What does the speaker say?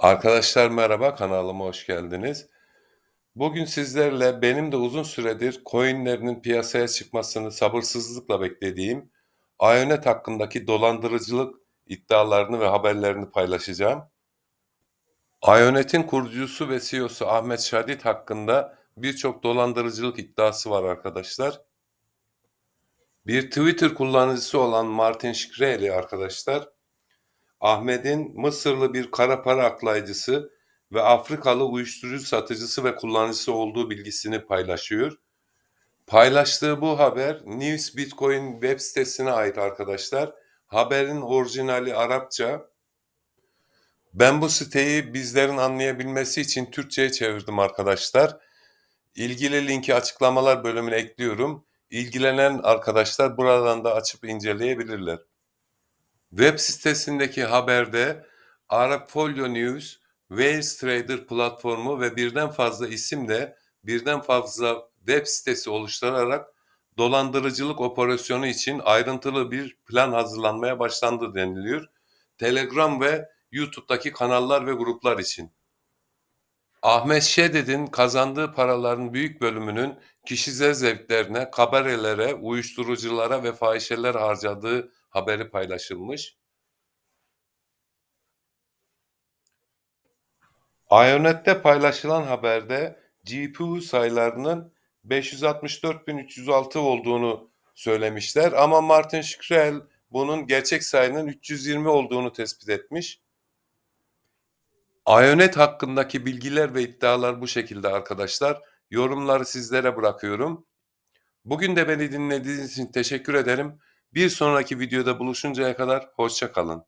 Arkadaşlar merhaba, kanalıma hoş geldiniz. Bugün sizlerle benim de uzun süredir coinlerinin piyasaya çıkmasını sabırsızlıkla beklediğim Ionet hakkındaki dolandırıcılık iddialarını ve haberlerini paylaşacağım. Ionet'in kurucusu ve CEO'su Ahmet Şadid hakkında birçok dolandırıcılık iddiası var arkadaşlar. Bir Twitter kullanıcısı olan Martin Shkreli arkadaşlar, Ahmet'in Mısırlı bir kara para aklayıcısı ve Afrikalı uyuşturucu satıcısı ve kullanıcısı olduğu bilgisini paylaşıyor. Paylaştığı bu haber News Bitcoin web sitesine ait arkadaşlar. Haberin orijinali Arapça. Ben bu siteyi bizlerin anlayabilmesi için Türkçe'ye çevirdim arkadaşlar. İlgili linki açıklamalar bölümüne ekliyorum. İlgilenen arkadaşlar buradan da açıp inceleyebilirler. Web sitesindeki haberde Arap Folio News, Wales Trader platformu ve birden fazla isimle birden fazla web sitesi oluşturarak dolandırıcılık operasyonu için ayrıntılı bir plan hazırlanmaya başlandı deniliyor. Telegram ve YouTube'daki kanallar ve gruplar için. Ahmet Şedid'in kazandığı paraların büyük bölümünün kişisel zevklerine, kabarelere, uyuşturuculara ve fahişeler harcadığı haberi paylaşılmış. Ionet'te paylaşılan haberde GPU sayılarının 564.306 olduğunu söylemişler ama Martin Shkreli bunun gerçek sayının 320 olduğunu tespit etmiş. Ionet hakkındaki bilgiler ve iddialar bu şekilde arkadaşlar. Yorumları sizlere bırakıyorum. Bugün de beni dinlediğiniz için teşekkür ederim. Bir sonraki videoda buluşuncaya kadar hoşça kalın.